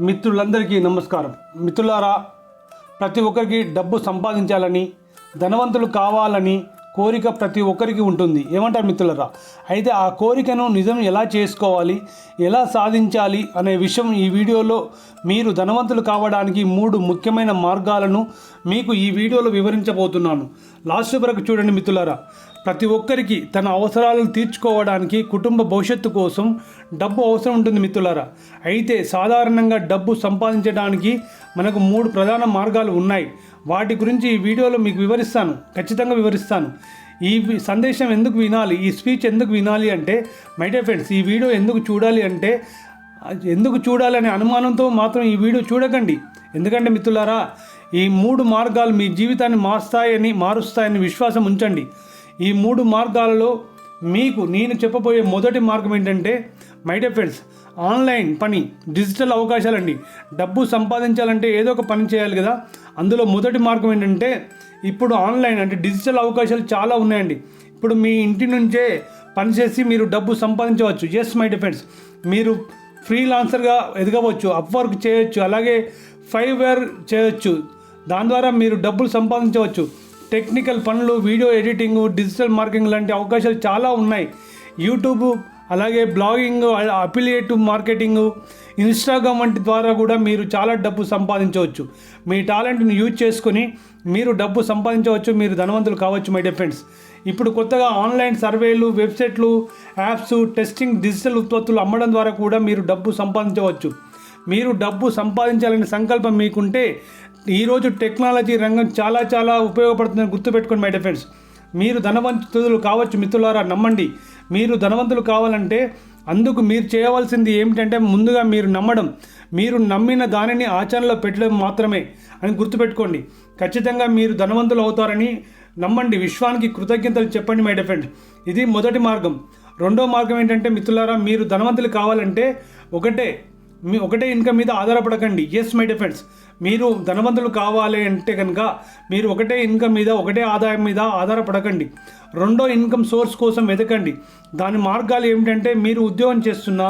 మిత్రులందరికీ నమస్కారం. మిత్రులారా ప్రతి ఒక్కరికి డబ్బు సంపాదించాలని ధనవంతులు కావాలని కోరిక ప్రతి ఒక్కరికి ఉంటుంది. ఏమంటారు మిత్రులరా? అయితే ఆ కోరికను నిజం ఎలా చేసుకోవాలి ఎలా సాధించాలి అనే విషయం ఈ వీడియోలో మీరు ధనవంతులు కావడానికి మూడు ముఖ్యమైన మార్గాలను మీకు ఈ వీడియోలో వివరించబోతున్నాను. లాస్ట్ వరకు చూడండి మిత్రులరా. ప్రతి ఒక్కరికి తన అవసరాలను తీర్చుకోవడానికి కుటుంబ భవిష్యత్తు కోసం డబ్బు అవసరం ఉంటుంది మిత్రులారా. అయితే సాధారణంగా డబ్బు సంపాదించడానికి మనకు మూడు ప్రధాన మార్గాలు ఉన్నాయి. వాటి గురించి ఈ వీడియోలో మీకు వివరిస్తాను. ఖచ్చితంగా వివరిస్తాను. ఈ సందేశం ఎందుకు వినాలి? ఈ స్పీచ్ ఎందుకు వినాలి అంటే మై డియర్ ఫ్రెండ్స్ ఈ వీడియో ఎందుకు చూడాలి అంటే ఎందుకు చూడాలి అనే అనుమానంతో మాత్రం ఈ వీడియో చూడకండి. ఎందుకంటే మిత్రులారా ఈ మూడు మార్గాలు మీ జీవితాన్ని మారుస్తాయని మారుస్తాయని విశ్వాసం ఉంచండి. ఈ మూడు మార్గాలలో మీకు నేను చెప్పబోయే మొదటి మార్గం ఏంటంటే మై డే ఫ్రెండ్స్ ఆన్లైన్ పని డిజిటల్ అవకాశాలండి. డబ్బు సంపాదించాలంటే ఏదో ఒక పని చేయాలి కదా. అందులో మొదటి మార్గం ఏంటంటే ఇప్పుడు ఆన్లైన్ అంటే డిజిటల్ అవకాశాలు చాలా ఉన్నాయండి. ఇప్పుడు మీ ఇంటి నుంచే పనిచేసి మీరు డబ్బు సంపాదించవచ్చు. ఎస్ మై డిఫెండ్స్ మీరు ఫ్రీలాన్సర్గా ఎదగవచ్చు అప్వర్క్ చేయొచ్చు అలాగే ఫైవ్ వేర్ చేయొచ్చు. దాని ద్వారా మీరు డబ్బులు సంపాదించవచ్చు. టెక్నికల్ పనులు వీడియో ఎడిటింగ్ డిజిటల్ మార్కెటింగ్ లాంటి అవకాశాలు చాలా ఉన్నాయి. యూట్యూబ్ అలాగే బ్లాగింగ్ అఫిలియేట్ మార్కెటింగ్ ఇన్స్టాగ్రామ్ వంటి ద్వారా కూడా మీరు చాలా డబ్బు సంపాదించవచ్చు. మీ టాలెంట్ని యూజ్ చేసుకొని మీరు డబ్బు సంపాదించవచ్చు మీరు ధనవంతులు కావచ్చు మై డియర్ ఫ్రెండ్స్. ఇప్పుడు కొత్తగా ఆన్లైన్ సర్వేలు వెబ్సైట్లు యాప్స్ టెస్టింగ్ డిజిటల్ ఉత్పత్తులు అమ్మడం ద్వారా కూడా మీరు డబ్బు సంపాదించవచ్చు. మీరు డబ్బు సంపాదించాలనే సంకల్పం మీకుంటే ఈరోజు టెక్నాలజీ రంగం చాలా చాలా ఉపయోగపడుతుందని గుర్తుపెట్టుకోండి మై డియర్ ఫ్రెండ్స్ మీరు ధనవంతులు కావచ్చు మిత్రులారా నమ్మండి. మీరు ధనవంతులు కావాలంటే అందుకు మీరు చేయవలసింది ఏమిటంటే ముందుగా మీరు నమ్మడం. మీరు నమ్మిన దానిని ఆచరణలో పెట్టడం మాత్రమే అని గుర్తుపెట్టుకోండి. ఖచ్చితంగా మీరు ధనవంతులు అవుతారని నమ్మండి. విశ్వానికి కృతజ్ఞతలు చెప్పండి మై డిఫెండ్ ఇది మొదటి మార్గం. రెండో మార్గం ఏంటంటే మిత్రులారా మీరు ధనవంతులు కావాలంటే ఒకటే మీ ఒకటే ఇన్కమ్ మీద ఆధారపడకండి. ఎస్ మై డిఫెండ్స్ మీరు ధనవంతులు కావాలి అంటే కనుక మీరు ఒకటే ఇన్కమ్ మీద ఒకటే ఆదాయం మీద ఆధారపడకండి. రెండో ఇన్కమ్ సోర్స్ కోసం వెతకండి. దాని మార్గాలు ఏమిటంటే మీరు ఉద్యోగం చేస్తున్నా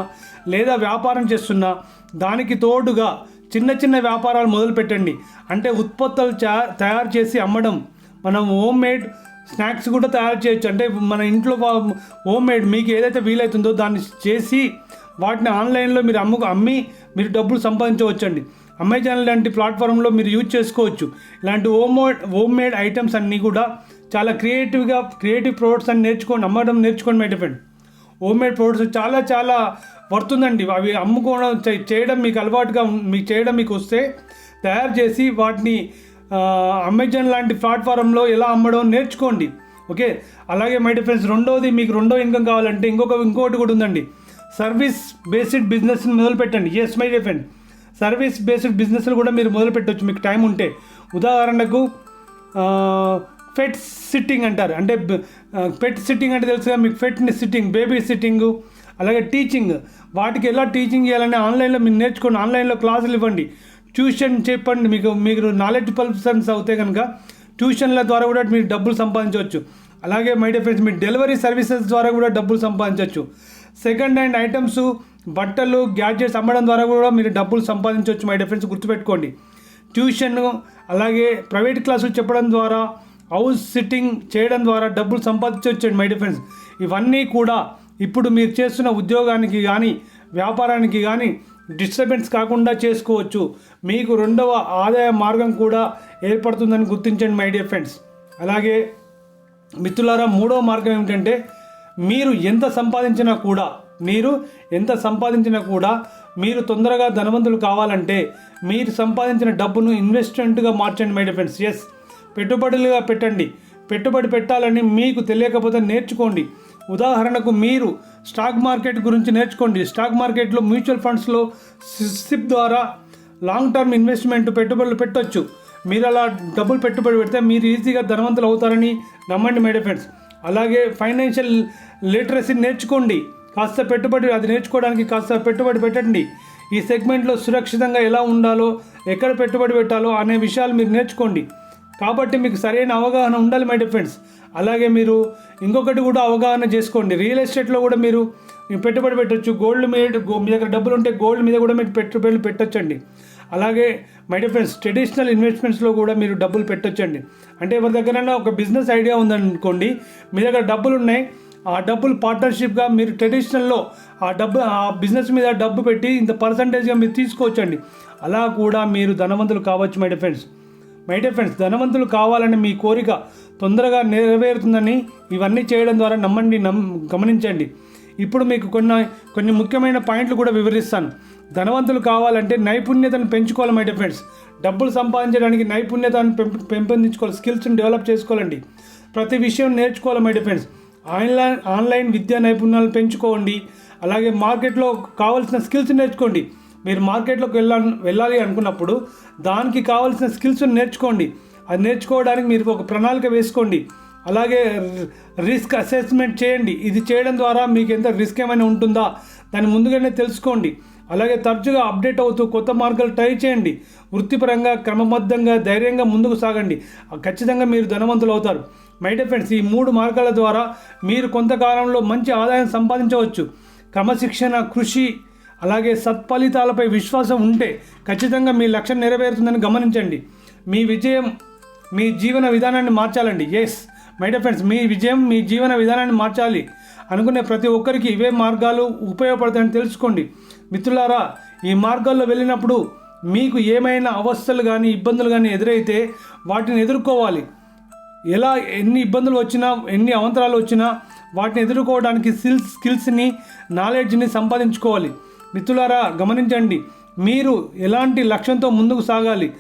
లేదా వ్యాపారం చేస్తున్నా దానికి తోడుగా చిన్న చిన్న వ్యాపారాలు మొదలు పెట్టండి అంటే ఉత్పత్తులు తయారు చేసి అమ్మడం. మనం హోమ్ మేడ్ స్నాక్స్ కూడా తయారు చేయొచ్చు. అంటే మన ఇంట్లో హోమ్ మేడ్ మీకు ఏదైతే వీలవుతుందో దాన్ని చేసి వాటిని ఆన్లైన్లో మీరు అమ్ము అమ్మి మీరు డబ్బులు సంపాదించవచ్చండి. అమెజాన్ లాంటి ప్లాట్ఫామ్లో మీరు యూజ్ చేసుకోవచ్చు. ఇలాంటి హోమ్ హోమ్ మేడ్ ఐటమ్స్ అన్నీ కూడా చాలా క్రియేటివ్గా క్రియేటివ్ ప్రొడక్ట్స్ అని నేర్చుకోండి అమ్మడం నేర్చుకోండి my dear friends home made products చాలా చాలా వర్తుందండి. అవి అమ్ముకోవడం చేయడం మీకు అలవాటుగా మీకు చేయడం మీకు వస్తే తయారు చేసి వాటిని అమెజాన్ లాంటి ప్లాట్ఫారంలో ఎలా అమ్మడం నేర్చుకోండి. ఓకే? అలాగే మై డిఫరెన్స్ రెండోది మీకు రెండో ఇన్కమ్ కావాలంటే ఇంకొక ఇంకొకటి కూడా ఉందండి. సర్వీస్ బేస్డ్ బిజినెస్ని మొదలు పెట్టండి. Yes my dear friends service based బిజినెస్లు కూడా మీరు మొదలు పెట్టవచ్చు మీకు టైం ఉంటే. ఉదాహరణకు ఫెట్ సిట్టింగ్ అంటారు. అంటే ఫెట్ సిట్టింగ్ అంటే తెలుసుగా మీకు ఫెట్ని సిట్టింగ్ బేబీ సిట్టింగ్ అలాగే టీచింగ్. వాటికి ఎలా టీచింగ్ చేయాలని ఆన్లైన్లో మీరు నేర్చుకోండి. ఆన్లైన్లో క్లాసులు ఇవ్వండి. ట్యూషన్ చెప్పండి. మీకు మీరు నాలెడ్జ్ పర్సన్స్ అవుతే కనుక ట్యూషన్ల ద్వారా కూడా మీరు డబ్బులు సంపాదించవచ్చు. అలాగే మై డియర్ ఫ్రెండ్స్ మీ డెలివరీ సర్వీసెస్ ద్వారా కూడా డబ్బులు సంపాదించవచ్చు. సెకండ్ హ్యాండ్ ఐటమ్స్ బట్టలు గ్యాడ్జెట్స్ అమ్మడం ద్వారా కూడా మీరు డబ్బులు సంపాదించవచ్చు మై డిఫరెన్స్ గుర్తుపెట్టుకోండి. ట్యూషన్ అలాగే ప్రైవేట్ క్లాసులు చెప్పడం ద్వారా హౌస్ సిట్టింగ్ చేయడం ద్వారా డబ్బులు సంపాదించవచ్చు మై డిఫరెన్స్ ఇవన్నీ కూడా ఇప్పుడు మీరు చేస్తున్న ఉద్యోగానికి కానీ వ్యాపారానికి కానీ డిస్టర్బెన్స్ కాకుండా చేసుకోవచ్చు. మీకు రెండవ ఆదాయ మార్గం కూడా ఏర్పడుతుందని గుర్తించండి మై డియర్ ఫ్రెండ్స్ అలాగే మిత్రులారా మూడవ మార్గం ఏమిటంటే మీరు ఎంత సంపాదించినా కూడా మీరు ఎంత సంపాదించినా కూడా మీరు తొందరగా ధనవంతులు కావాలంటే మీరు సంపాదించిన డబ్బును ఇన్వెస్ట్మెంట్గా మార్చండి మై ఫ్రెండ్స్ ఎస్ పెట్టుబడులుగా పెట్టండి. పెట్టుబడి పెట్టాలని మీకు తెలియకపోతే నేర్చుకోండి. ఉదాహరణకు మీరు స్టాక్ మార్కెట్ గురించి నేర్చుకోండి. స్టాక్ మార్కెట్లో మ్యూచువల్ ఫండ్స్లో సిప్ ద్వారా లాంగ్ టర్మ్ ఇన్వెస్ట్మెంట్ పెట్టుబడులు పెట్టొచ్చు. మీరు అలా డబ్బులు పెట్టుబడి పెడితే మీరు ఈజీగా ధనవంతులు అవుతారని నమ్మండి మేడం ఫ్రెండ్స్ అలాగే ఫైనాన్షియల్ లిటరసీ నేర్చుకోండి. కాస్త పెట్టుబడి అది నేర్చుకోవడానికి కాస్త పెట్టుబడి పెట్టండి. ఈ సెగ్మెంట్లో సురక్షితంగా ఎలా ఉండాలో ఎక్కడ పెట్టుబడి పెట్టాలో అనే విషయాలు మీరు నేర్చుకోండి. కాబట్టి మీకు సరైన అవగాహన ఉండాలి మై డియర్ ఫ్రెండ్స్ అలాగే మీరు ఇంకొకటి కూడా అవగాహన చేసుకోండి. రియల్ ఎస్టేట్లో కూడా మీరు పెట్టుబడి పెట్టొచ్చు. గోల్డ్ మీద మీ దగ్గర డబ్బులు ఉంటే గోల్డ్ మీద కూడా మీరు పెట్టుబడులు పెట్టొచ్చండి. అలాగే మై డియర్ ఫ్రెండ్స్ ట్రెడిషనల్ ఇన్వెస్ట్మెంట్స్లో కూడా మీరు డబ్బులు పెట్టొచ్చండి. అంటే ఎవరి దగ్గరైనా ఒక బిజినెస్ ఐడియా ఉందనుకోండి మీ దగ్గర డబ్బులు ఉన్నాయి ఆ డబ్బులు పార్ట్నర్షిప్గా మీరు ట్రెడిషనల్లో ఆ డబ్బు ఆ బిజినెస్ మీద డబ్బు పెట్టి ఇంత పర్సంటేజ్గా మీరు తీసుకోవచ్చండి. అలా కూడా మీరు ధనవంతులు కావచ్చు my dear friends my dear friends ధనవంతులు కావాలని మీ కోరిక తొందరగా నెరవేరుతుందని ఇవన్నీ చేయడం ద్వారా నమ్మండి నమ్ గమనించండి. ఇప్పుడు మీకు కొన్ని కొన్ని ముఖ్యమైన పాయింట్లు కూడా వివరిస్తాను. ధనవంతులు కావాలంటే నైపుణ్యతను పెంచుకోవాలి మై డిఫెండ్స్ డబ్బులు సంపాదించడానికి నైపుణ్యతను పెంపొందించుకోవాలి స్కిల్స్ని డెవలప్ చేసుకోవాలండి. ప్రతి విషయం నేర్చుకోవాలి మై డిఫెండ్స్ ఆన్లైన్ ఆన్లైన్ విద్యా నైపుణ్యాలు పెంచుకోండి. అలాగే మార్కెట్లో కావాల్సిన స్కిల్స్ నేర్చుకోండి. మీరు మార్కెట్లోకి వెళ్ళాలి వెళ్ళాలి అనుకున్నప్పుడు దానికి కావాల్సిన స్కిల్స్ నేర్చుకోండి. అది నేర్చుకోవడానికి మీరు ఒక ప్రణాళిక వేసుకోండి. అలాగే రిస్క్ అసెస్మెంట్ చేయండి. ఇది చేయడం ద్వారా మీకు ఎంత రిస్క్ ఏమైనా ఉంటుందా? దాన్ని ముందుగానే తెలుసుకోండి. అలాగే తరచుగా అప్డేట్ అవుతూ కొత్త మార్గాలు ట్రై చేయండి. వృత్తిపరంగా క్రమబద్ధంగా ధైర్యంగా ముందుకు సాగండి. ఖచ్చితంగా మీరు ధనవంతులు అవుతారు. మై ఫ్రెండ్స్ ఈ మూడు మార్గాల ద్వారా మీరు కొంతకాలంలో మంచి ఆదాయం సంపాదించవచ్చు. క్రమశిక్షణ కృషి అలాగే సత్ఫలితాలపై విశ్వాసం ఉంటే ఖచ్చితంగా మీ లక్ష్యం నెరవేరుతుందని గమనించండి. మీ విజయం మీ జీవన విధానాన్ని మార్చాలండి. ఎస్ మై ఫ్రెండ్స్ మీ విజయం మీ జీవన విధానాన్ని మార్చాలి. అనుకునే ప్రతి ఒక్కరికి ఇవే మార్గాలు ఉపయోగపడతాయని తెలుసుకోండి. మిత్రులారా ఈ మార్గాల్లో వెళ్ళినప్పుడు మీకు ఏమైనా అవస్థలు కానీ ఇబ్బందులు కానీ ఎదురైతే వాటిని ఎదుర్కోవాలి. ఎలా ఎన్ని ఇబ్బందులు వచ్చినా ఎన్ని అవంతరాలు వచ్చినా వాటిని ఎదుర్కోవడానికి స్కిల్స్ స్కిల్స్ని నాలెడ్జ్ని సంపాదించుకోవాలి. మిత్రులారా గమనించండి మీరు ఎలాంటి లక్ష్యంతో ముందుకు సాగాలి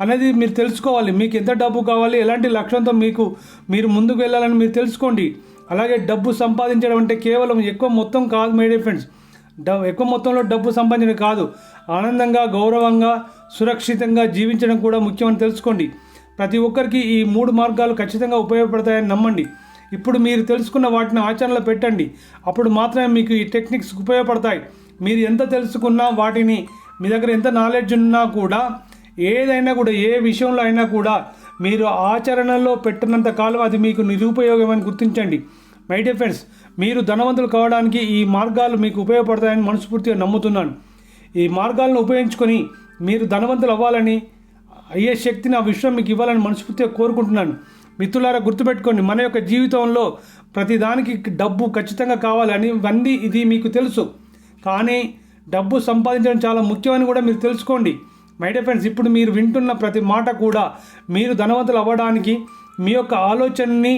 అనేది మీరు తెలుసుకోవాలి. మీకు ఎంత డబ్బు కావాలి ఎలాంటి లక్ష్యంతో మీకు మీరు ముందుకు వెళ్ళాలని మీరు తెలుసుకోండి. అలాగే డబ్బు సంపాదించడం అంటే కేవలం ఎక్కువ మొత్తం కాదు మై ఫ్రెండ్స్. డ ఎక్కువ మొత్తంలో డబ్బు సంపాదించడం కాదు. ఆనందంగా గౌరవంగా సురక్షితంగా జీవించడం కూడా ముఖ్యమని తెలుసుకోండి. ప్రతి ఒక్కరికి ఈ మూడు మార్గాలు ఖచ్చితంగా ఉపయోగపడతాయని నమ్మండి. ఇప్పుడు మీరు తెలుసుకున్న వాటిని ఆచరణలో పెట్టండి. అప్పుడు మాత్రమే మీకు ఈ టెక్నిక్స్ ఉపయోగపడతాయి. మీరు ఎంత తెలుసుకున్నా వాటిని మీ దగ్గర ఎంత నాలెడ్జ్ ఉన్నా కూడా ఏదైనా కూడా ఏ విషయంలో అయినా కూడా మీరు ఆచరణలో పెట్టినంత కాలం అది మీకు నిరుపయోగమని గుర్తించండి. మై డియర్ ఫ్రెండ్స్ మీరు ధనవంతులు కావడానికి ఈ మార్గాలు మీకు ఉపయోగపడతాయని మనస్ఫూర్తిగా నమ్ముతున్నాను. ఈ మార్గాలను ఉపయోగించుకొని మీరు ధనవంతులు అవ్వాలని అయ్యే శక్తిని ఆ విశ్వం మీకు ఇవ్వాలని మనస్ఫూర్తిగా కోరుకుంటున్నాను. మిత్రులారా గుర్తుపెట్టుకోండి మన యొక్క జీవితంలో ప్రతిదానికి డబ్బు ఖచ్చితంగా కావాలని ఇవన్నీ ఇది మీకు తెలుసు. కానీ డబ్బు సంపాదించడం చాలా ముఖ్యమని కూడా మీరు తెలుసుకోండి. మై డియర్ ఫ్రెండ్స్ ఇప్పుడు మీరు వింటున్న ప్రతి మాట కూడా మీరు ధనవంతులు అవ్వడానికి మీ యొక్క ఆలోచనని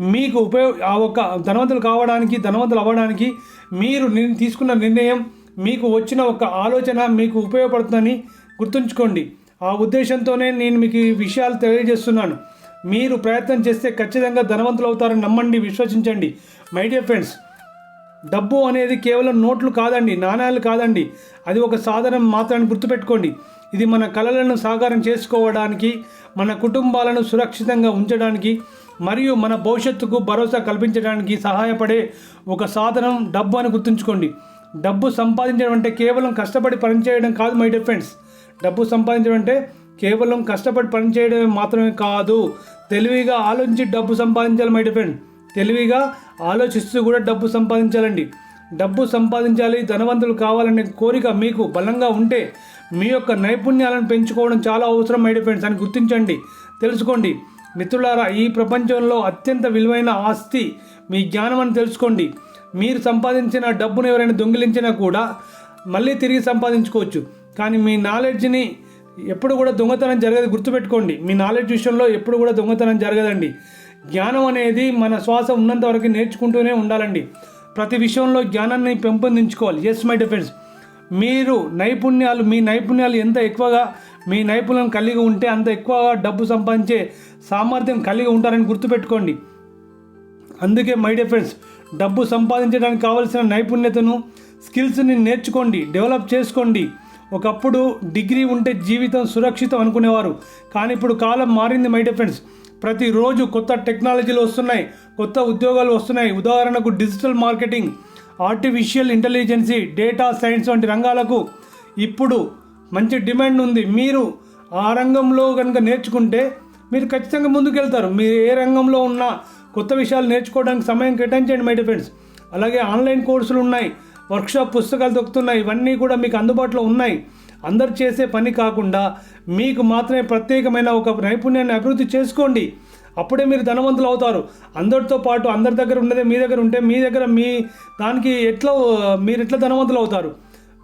మీకు ఉపయోగ ఆ ఒక ధనవంతులు కావడానికి ధనవంతులు అవ్వడానికి మీరు తీసుకున్న నిర్ణయం మీకు వచ్చిన ఒక ఆలోచన మీకు ఉపయోగపడుతుందని గుర్తుంచుకోండి. ఆ ఉద్దేశంతోనే నేను మీకు ఈ విషయాలు తెలియజేస్తున్నాను. మీరు ప్రయత్నం చేస్తే ఖచ్చితంగా ధనవంతులు అవుతారని నమ్మండి విశ్వసించండి. మై డియర్ ఫ్రెండ్స్ డబ్బు అనేది కేవలం నోట్లు కాదండి నాణ్యాలు కాదండి. అది ఒక సాధనం మాత్రాన్ని గుర్తుపెట్టుకోండి. ఇది మన కళలను సాకారం చేసుకోవడానికి మన కుటుంబాలను సురక్షితంగా ఉంచడానికి మరియు మన భవిష్యత్తుకు భరోసా కల్పించడానికి సహాయపడే ఒక సాధనం డబ్బు అని గుర్తుంచుకోండి. డబ్బు సంపాదించడం అంటే కేవలం కష్టపడి పనిచేయడం కాదు మై డియర్ ఫ్రెండ్స్. డబ్బు సంపాదించడం అంటే కేవలం కష్టపడి పనిచేయడం మాత్రమే కాదు. తెలివిగా ఆలోచించి డబ్బు సంపాదించాలి మై డియర్ ఫ్రెండ్. తెలివిగా ఆలోచిస్తూ కూడా డబ్బు సంపాదించాలండి. డబ్బు సంపాదించాలి ధనవంతులు కావాలనే కోరిక మీకు బలంగా ఉంటే మీ యొక్క నైపుణ్యాలను పెంచుకోవడం చాలా అవసరం మై డియర్ ఫ్రెండ్స్ అని గుర్తించండి. తెలుసుకోండి. మిత్రులారా ఈ ప్రపంచంలో అత్యంత విలువైన ఆస్తి మీ జ్ఞానం అని తెలుసుకోండి. మీరు సంపాదించిన డబ్బును ఎవరైనా దొంగిలించినా కూడా మళ్ళీ తిరిగి సంపాదించుకోవచ్చు. కానీ మీ నాలెడ్జ్ని ఎప్పుడు కూడా దొంగతనం జరగదు గుర్తుపెట్టుకోండి. మీ నాలెడ్జ్ విషయంలో ఎప్పుడు కూడా దొంగతనం జరగదండి. జ్ఞానం అనేది మన శ్వాస ఉన్నంత వరకు నేర్చుకుంటూనే ఉండాలండి. ప్రతి విషయంలో జ్ఞానాన్ని పెంపొందించుకోవాలి. ఎస్ మై డిఫెన్స్ మీరు నైపుణ్యాలు మీ నైపుణ్యాలు ఎంత ఎక్కువగా మీ నైపుణ్యం కలిగి ఉంటే అంత ఎక్కువగా డబ్బు సంపాదించే సామర్థ్యం కలిగి ఉంటారని గుర్తుపెట్టుకోండి. అందుకే మై డియర్ ఫ్రెండ్స్ డబ్బు సంపాదించడానికి కావలసిన నైపుణ్యతను స్కిల్స్ని నేర్చుకోండి డెవలప్ చేసుకోండి. ఒకప్పుడు డిగ్రీ ఉంటే జీవితం సురక్షితం అనుకునేవారు. కానీ ఇప్పుడు కాలం మారింది మై డియర్ ఫ్రెండ్స్ ప్రతిరోజు కొత్త టెక్నాలజీలు వస్తున్నాయి కొత్త ఉద్యోగాలు వస్తున్నాయి. ఉదాహరణకు digital marketing artificial intelligence data science వంటి రంగాలకు ఇప్పుడు మంచి డిమాండ్ ఉంది. మీరు ఆ రంగంలో కనుక నేర్చుకుంటే మీరు ఖచ్చితంగా ముందుకెళ్తారు. మీరు ఏ రంగంలో ఉన్నా కొత్త విషయాలు నేర్చుకోవడానికి సమయం కేటాయించండి మై ఫ్రెండ్స్ అలాగే ఆన్లైన్ కోర్సులు ఉన్నాయి వర్క్షాప్ పుస్తకాలు దొరుకుతున్నాయి ఇవన్నీ కూడా మీకు అందుబాటులో ఉన్నాయి. అందరు చేసే పని కాకుండా మీకు మాత్రమే ప్రత్యేకమైన ఒక నైపుణ్యాన్ని అభివృద్ధి చేసుకోండి. అప్పుడే మీరు ధనవంతులు అవుతారు. అందరితో పాటు అందరి దగ్గర ఉన్నదే మీ దగ్గర ఉంటే మీ దగ్గర మీ దానికి ఎట్లా మీరు ఎట్లా ధనవంతులు అవుతారు?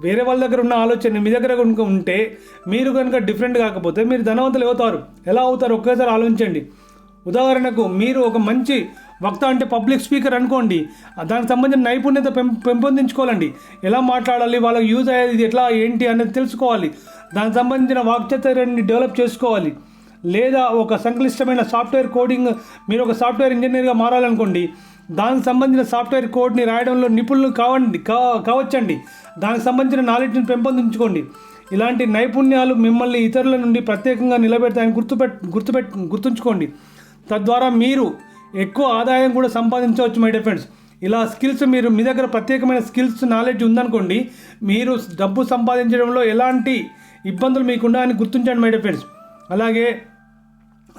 వేరే వాళ్ళ దగ్గర ఉన్న ఆలోచన మీ దగ్గర కనుక ఉంటే మీరు కనుక డిఫరెంట్ కాకపోతే మీరు ధనవంతులు అవుతారు. ఎలా అవుతారు? ఒక్కసారి ఆలోచించండి. ఉదాహరణకు మీరు ఒక మంచి వక్త అంటే పబ్లిక్ స్పీకర్ అనుకోండి. దానికి సంబంధించిన నైపుణ్యత పెం పెంపొందించుకోవాలండి. ఎలా మాట్లాడాలి? వాళ్ళకి యూజ్ అయ్యేది ఎట్లా? ఏంటి? అనేది తెలుసుకోవాలి. దానికి సంబంధించిన వాక్చతర్యాన్ని డెవలప్ చేసుకోవాలి. లేదా ఒక సంక్లిష్టమైన సాఫ్ట్వేర్ కోడింగ్ మీరు ఒక సాఫ్ట్వేర్ ఇంజనీర్గా మారాలనుకోండి. దానికి సంబంధించిన సాఫ్ట్వేర్ కోడ్ని రాయడంలో నిపుణులు కావండి కా కావచ్చండి. దానికి సంబంధించిన నాలెడ్జ్ని పెంపొందించుకోండి. ఇలాంటి నైపుణ్యాలు మిమ్మల్ని ఇతరుల నుండి ప్రత్యేకంగా నిలబెడతాయని గుర్తుపెట్ గుర్తుపెట్ గుర్తుంచుకోండి. తద్వారా మీరు ఎక్కువ ఆదాయం కూడా సంపాదించవచ్చు మై డియర్ ఫ్రెండ్స్ ఇలా స్కిల్స్ మీరు మీ దగ్గర ప్రత్యేకమైన స్కిల్స్ నాలెడ్జ్ ఉందనుకోండి మీరు డబ్బు సంపాదించడంలో ఎలాంటి ఇబ్బందులు మీకు ఉండాలని గుర్తించండి మై డియర్ ఫ్రెండ్స్ అలాగే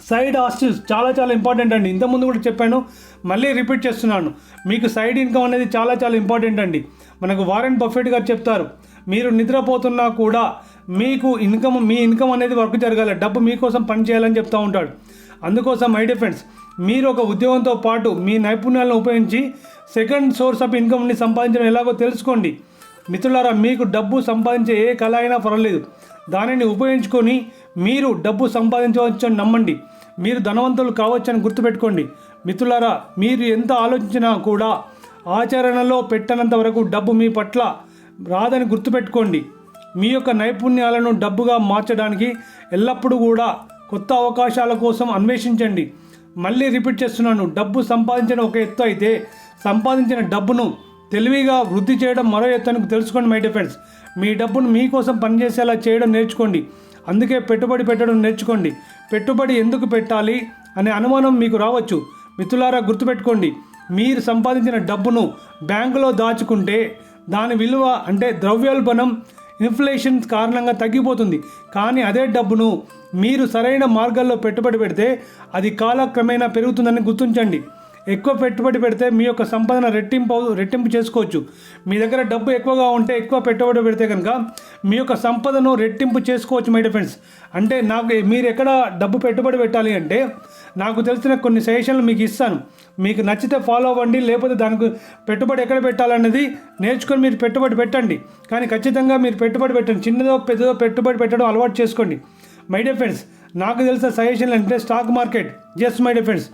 సైడ్ ఆస్టిల్స్ చాలా చాలా ఇంపార్టెంట్ అండి. ఇంతకుముందు కూడా చెప్పాను మళ్ళీ రిపీట్ చేస్తున్నాను. మీకు సైడ్ ఇన్కమ్ అనేది చాలా చాలా ఇంపార్టెంట్ అండి. మనకు వారెన్ బఫెట్ గారు చెప్తారు మీరు నిద్రపోతున్నా కూడా మీకు ఇన్కమ్ మీ ఇన్కమ్ అనేది వర్క్ జరగాలి. డబ్బు మీకోసం పని చేయాలని చెప్తూ ఉంటాడు. అందుకోసం మై డిఫెండ్స్ మీరు ఒక ఉద్యోగంతో పాటు మీ నైపుణ్యాలను ఉపయోగించి సెకండ్ సోర్స్ ఆఫ్ ఇన్కమ్ని సంపాదించడం ఎలాగో తెలుసుకోండి. మిత్రులారా మీకు డబ్బు సంపాదించే ఏ కళ అయినా పర్వాలేదు. దానిని ఉపయోగించుకొని మీరు డబ్బు సంపాదించవచ్చని నమ్మండి. మీరు ధనవంతులు కావచ్చని గుర్తుపెట్టుకోండి. మిత్రులారా మీరు ఎంత ఆలోచించినా కూడా ఆచరణలో పెట్టనంత వరకు డబ్బు మీ పట్ల రాదని గుర్తుపెట్టుకోండి. మీ యొక్క నైపుణ్యాలను డబ్బుగా మార్చడానికి ఎల్లప్పుడూ కూడా కొత్త అవకాశాల కోసం అన్వేషించండి. మళ్ళీ రిపీట్ చేస్తున్నాను డబ్బు సంపాదించడం ఒక ఎత్తు అయితే సంపాదించిన డబ్బును తెలివిగా వృద్ధి చేయడం మరో ఎత్తు అని తెలుసుకోండి మై డిఫెండ్స్ మీ డబ్బును మీకోసం పనిచేసేలా చేయడం నేర్చుకోండి. అందుకే పెట్టుబడి పెట్టడం నేర్చుకోండి. పెట్టుబడి ఎందుకు పెట్టాలి అనే అనుమానం మీకు రావచ్చు. మిత్రులారా గుర్తుపెట్టుకోండి. మీరు సంపాదించిన డబ్బును బ్యాంకులో దాచుకుంటే దాని విలువ అంటే ద్రవ్యోల్బణం ఇన్ఫ్లేషన్ కారణంగా తగ్గిపోతుంది. కానీ అదే డబ్బును మీరు సరైన మార్గాల్లో పెట్టుబడి పెడితే అది కాలక్రమేణా పెరుగుతుందని గుర్తించండి. ఎక్కువ పెట్టుబడి పెడితే మీ యొక్క సంపదన రెట్టింపు రెట్టింపు చేసుకోవచ్చు. మీ దగ్గర డబ్బు ఎక్కువగా ఉంటే ఎక్కువ పెట్టుబడి పెడితే కనుక మీ యొక్క సంపదను రెట్టింపు చేసుకోవచ్చు మై ఫ్రెండ్స్ అంటే నాకు మీరు ఎక్కడ డబ్బు పెట్టుబడి పెట్టాలి అంటే నాకు తెలిసిన కొన్ని సజెషన్లు మీకు ఇస్తాను. మీకు నచ్చితే ఫాలో అవ్వండి లేకపోతే దానికి పెట్టుబడి ఎక్కడ పెట్టాలన్నది నేర్చుకొని మీరు పెట్టుబడి పెట్టండి. కానీ ఖచ్చితంగా మీరు పెట్టుబడి పెట్టండి. చిన్నదో పెద్దదో పెట్టుబడి పెట్టడం అలవాటు చేసుకోండి. మై డియర్ ఫ్రెండ్స్ నాకు తెలిసిన సజెషన్లు అంటే stock market. Just my dear friends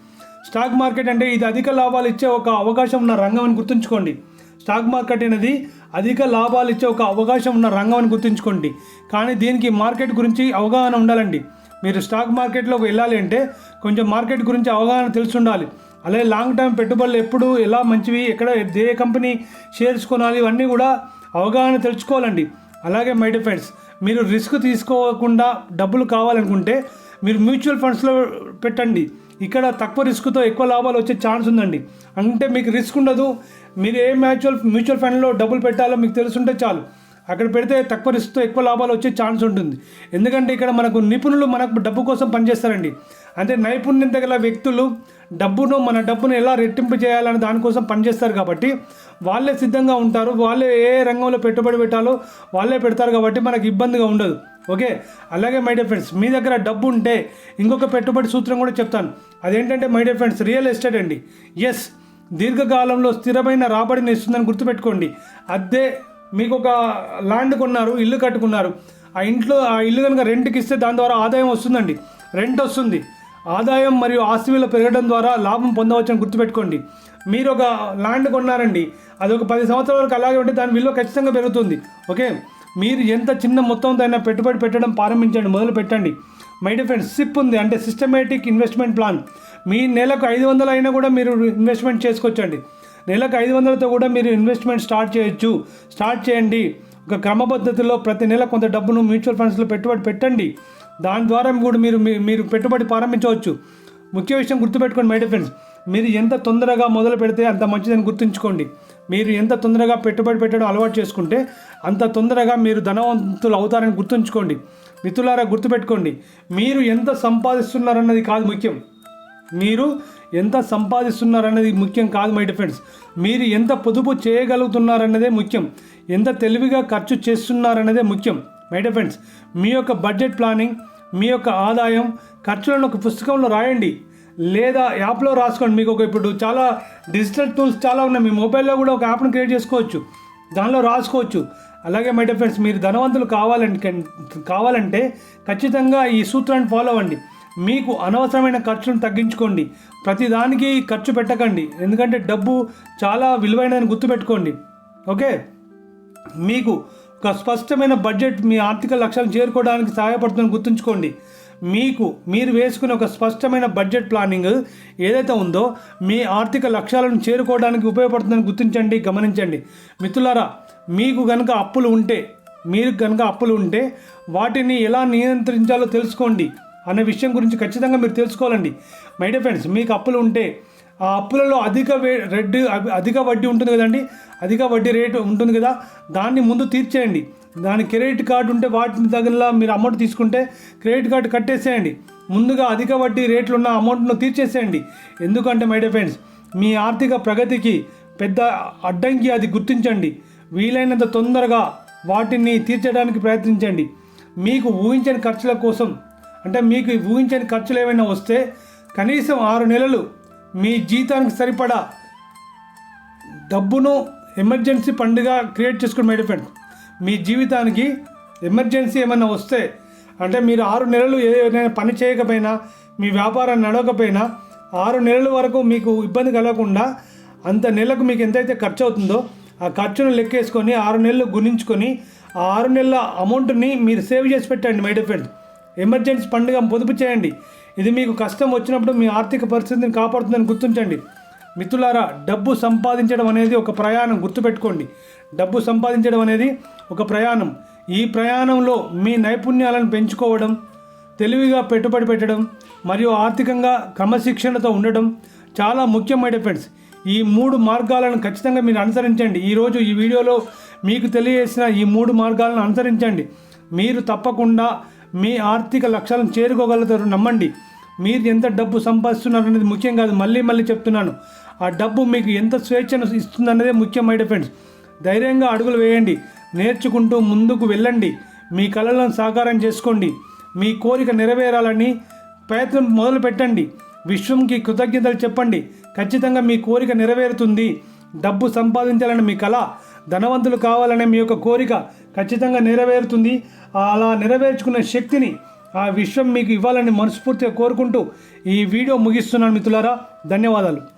stock market అంటే ఇది అధిక లాభాలు ఇచ్చే ఒక అవకాశం ఉన్న రంగం అని గుర్తుంచుకోండి. స్టాక్ మార్కెట్ అనేది అధిక లాభాలు ఇచ్చే ఒక అవకాశం ఉన్న రంగం అని గుర్తుంచుకోండి. కానీ దీనికి మార్కెట్ గురించి అవగాహన ఉండాలండి. మీరు స్టాక్ మార్కెట్లోకి వెళ్ళాలి అంటే కొంచెం మార్కెట్ గురించి అవగాహన తెలిసి ఉండాలి అలాగే లాంగ్ టర్మ్ పెట్టుబడులు ఎప్పుడు ఎలా మంచివి ఎక్కడ ఏ కంపెనీ షేర్స్ కొనాలి ఇవన్నీ కూడా అవగాహన తెలుసుకోవాలండి. అలాగే మై ఫ్రెండ్స్ మీరు రిస్క్ తీసుకోకుండా డబ్బులు కావాలనుకుంటే మీరు మ్యూచువల్ ఫండ్స్లో పెట్టండి. ఇక్కడ తక్కువ రిస్క్తో ఎక్కువ లాభాలు వచ్చే ఛాన్స్ ఉందండి. అంటే మీకు రిస్క్ ఉండదు. మీరు ఏ మ్యూచువల్ మ్యూచువల్ ఫండ్లో డబ్బులు పెట్టాలో మీకు తెలుసుంటే చాలు. అక్కడ పెడితే తక్కువ రిస్క్తో ఎక్కువ లాభాలు వచ్చే ఛాన్స్ ఉంటుంది. ఎందుకంటే ఇక్కడ మనకు నిపుణులు మనకు డబ్బు కోసం పనిచేస్తారండి. అంటే నైపుణ్యత గల వ్యక్తులు డబ్బును మన డబ్బును ఎలా రెట్టింపు చేయాలని దానికోసం పనిచేస్తారు కాబట్టి వాళ్ళే సిద్ధంగా ఉంటారు. వాళ్ళే ఏ రంగంలో పెట్టుబడి పెట్టాలో వాళ్ళే పెడతారు కాబట్టి మనకు ఇబ్బందిగా ఉండదు. ఓకే? అలాగే మై డియర్ ఫ్రెండ్స్ మీ దగ్గర డబ్బు ఉంటే ఇంకొక పెట్టుబడి సూత్రం కూడా చెప్తాను. అదేంటంటే my dear friends real estate అండి. ఎస్ దీర్ఘకాలంలో స్థిరమైన రాబడిని ఇస్తుందని గుర్తుపెట్టుకోండి. అద్దె మీకు ఒక ల్యాండ్ కొన్నారు ఇల్లు కట్టుకున్నారు. ఆ ఇంట్లో ఆ ఇల్లు కనుక రెంట్కి ఇస్తే దాని ద్వారా ఆదాయం వస్తుందండి. రెంట్ వస్తుంది. ఆదాయం మరియు ఆస్తి విలువ పెరగడం ద్వారా లాభం పొందవచ్చని గుర్తుపెట్టుకోండి. మీరు ఒక ల్యాండ్ కొన్నారండి. అది ఒక పది సంవత్సరాల వరకు అలాగే ఉంటే దాని విలువ ఖచ్చితంగా పెరుగుతుంది. ఓకే? మీరు ఎంత చిన్న మొత్తంతో పెట్టుబడి పెట్టడం ప్రారంభించండి మొదలు పెట్టండి. మై డిఫరెంట్ సిప్ ఉంది. అంటే సిస్టమేటిక్ ఇన్వెస్ట్మెంట్ ప్లాన్ మీ నెలకు ఐదు వందలు అయినా కూడా మీరు ఇన్వెస్ట్మెంట్ చేసుకోవచ్చండి. నెలకు ఐదు వందలతో కూడా మీరు ఇన్వెస్ట్మెంట్ స్టార్ట్ చేయొచ్చు. స్టార్ట్ చేయండి. ఒక క్రమపద్ధతిలో ప్రతి నెల కొంత డబ్బును మ్యూచువల్ ఫండ్స్లో పెట్టుబడి పెట్టండి. దాని ద్వారా కూడా మీరు మీ- మీరు పెట్టుబడి ప్రారంభించవచ్చు. ముఖ్య విషయం గుర్తుపెట్టుకోండి మై ఫ్రెండ్స్ మీరు ఎంత తొందరగా మొదలు పెడితే అంత మంచిదని గుర్తుంచుకోండి. మీరు ఎంత తొందరగా పెట్టుబడి పెట్టడం అలవాటు చేసుకుంటే అంత తొందరగా మీరు ధనవంతులు అవుతారని గుర్తుంచుకోండి. మిత్రులారా గుర్తుపెట్టుకోండి. మీరు ఎంత సంపాదిస్తున్నారన్నది కాదు ముఖ్యం. మీరు ఎంత సంపాదిస్తున్నారన్నది ముఖ్యం కాదు మై ఫ్రెండ్స్ మీరు ఎంత పొదుపు చేయగలుగుతున్నారన్నదే ముఖ్యం. ఎంత తెలివిగా ఖర్చు చేస్తున్నారన్నదే ముఖ్యం. మై ఫ్రెండ్స్ మీ యొక్క బడ్జెట్ ప్లానింగ్ మీ యొక్క ఆదాయం ఖర్చులను ఒక పుస్తకంలో రాయండి. లేదా యాప్లో రాసుకోండి. మీకు ఒక ఇప్పుడు చాలా డిజిటల్ టూల్స్ చాలా ఉన్నాయి. మీ మొబైల్లో కూడా ఒక యాప్ను క్రియేట్ చేసుకోవచ్చు. దానిలో రాసుకోవచ్చు. అలాగే మై డియర్ ఫ్రెండ్స్ మీరు ధనవంతులు కావాలంటే కావాలంటే ఖచ్చితంగా ఈ సూత్రాన్ని ఫాలో అవ్వండి. మీకు అనవసరమైన ఖర్చులను తగ్గించుకోండి. ప్రతిదానికి ఖర్చు పెట్టకండి. ఎందుకంటే డబ్బు చాలా విలువైనదని గుర్తుపెట్టుకోండి. ఓకే? మీకు ఒక స్పష్టమైన బడ్జెట్ మీ ఆర్థిక లక్ష్యాలను చేరుకోవడానికి సహాయపడుతుందని గుర్తుంచుకోండి. మీకు మీరు వేసుకునే ఒక స్పష్టమైన బడ్జెట్ ప్లానింగ్ ఏదైతే ఉందో మీ ఆర్థిక లక్ష్యాలను చేరుకోవడానికి ఉపయోగపడుతుందని గుర్తించండి గమనించండి. మిత్రులారా మీకు కనుక అప్పులు ఉంటే మీరు కనుక అప్పులు ఉంటే వాటిని ఎలా నియంత్రించాలో తెలుసుకోండి అనే విషయం గురించి ఖచ్చితంగా మీరు తెలుసుకోవాలండి. మై డియర్ ఫ్రెండ్స్ మీకు అప్పులు ఉంటే ఆ అప్పులలో అధిక రెడ్ అధిక వడ్డీ ఉంటుంది కదండి అధిక వడ్డీ రేటు ఉంటుంది కదా దాన్ని ముందు తీర్చేయండి. దాని క్రెడిట్ కార్డు ఉంటే వాటిని తగిన మీరు అమౌంట్ తీసుకుంటే క్రెడిట్ కార్డు కట్టేసేయండి. ముందుగా అధిక వడ్డీ రేట్లు ఉన్న అమౌంట్ను తీర్చేసేయండి. ఎందుకంటే మై డియర్ ఫ్రెండ్స్ మీ ఆర్థిక ప్రగతికి పెద్ద అడ్డంకి అది గుర్తించండి. వీలైనంత తొందరగా వాటిని తీర్చడానికి ప్రయత్నించండి. మీకు ఊహించని ఖర్చుల కోసం అంటే మీకు ఊహించని ఖర్చులు ఏమైనా వస్తే కనీసం ఆరు నెలలు మీ జీతానికి సరిపడా డబ్బును ఎమర్జెన్సీ పండుగ క్రియేట్ చేసుకుని మై ఫ్రెండ్స్ మీ జీవితానికి ఎమర్జెన్సీ ఏమైనా వస్తే అంటే మీరు ఆరు నెలలు ఏదైనా పని చేయకపోయినా మీ వ్యాపారం నడవకపోయినా ఆరు నెలల వరకు మీకు ఇబ్బంది కలగకుండా అంత నెలకు మీకు ఎంతైతే ఖర్చు అవుతుందో ఆ ఖర్చును లెక్కేసుకొని ఆరు నెలలు గుణించుకొని ఆ ఆరు నెలల అమౌంట్ని మీరు సేవ్ చేసి పెట్టండి మై ఫ్రెండ్ ఎమర్జెన్సీ పండుగ పొదుపు చేయండి. ఇది మీకు కష్టం వచ్చినప్పుడు మీ ఆర్థిక పరిస్థితిని కాపాడుతుందని గుర్తించండి. మిత్రులారా డబ్బు సంపాదించడం అనేది ఒక ప్రయాణం. గుర్తుపెట్టుకోండి. డబ్బు సంపాదించడం అనేది ఒక ప్రయాణం. ఈ ప్రయాణంలో మీ నైపుణ్యాలను పెంచుకోవడం తెలివిగా పెట్టుబడి పెట్టడం మరియు ఆర్థికంగా క్రమశిక్షణతో ఉండడం చాలా ముఖ్యమైన ఫ్రెండ్స్. ఈ మూడు మార్గాలను ఖచ్చితంగా మీరు అనుసరించండి. ఈరోజు ఈ వీడియోలో మీకు తెలియజేసిన ఈ మూడు మార్గాలను అనుసరించండి. మీరు తప్పకుండా మీ ఆర్థిక లక్ష్యాలను చేరుకోగలుగుతారు. నమ్మండి. మీరు ఎంత డబ్బు సంపాదిస్తున్నారు అనేది ముఖ్యం కాదు. మళ్ళీ మళ్ళీ చెప్తున్నాను. ఆ డబ్బు మీకు ఎంత స్వేచ్ఛను ఇస్తుందన్నదే ముఖ్యమైన ఫ్రెండ్స్ ధైర్యంగా అడుగులు వేయండి. నేర్చుకుంటూ ముందుకు వెళ్ళండి. మీ కళలను సాకారం చేసుకోండి. మీ కోరిక నెరవేరాలని ప్రయత్నం మొదలు పెట్టండి. విశ్వంకి కృతజ్ఞతలు చెప్పండి. ఖచ్చితంగా మీ కోరిక నెరవేరుతుంది. డబ్బు సంపాదించాలని మీ కళ ధనవంతులు కావాలనే మీ యొక్క కోరిక ఖచ్చితంగా నెరవేరుతుంది. అలా నెరవేర్చుకునే శక్తిని ఆ విశ్వం మీకు ఇవ్వాలని మనస్ఫూర్తిగా కోరుకుంటూ ఈ వీడియో ముగిస్తున్నాను మిత్రులారా. ధన్యవాదాలు.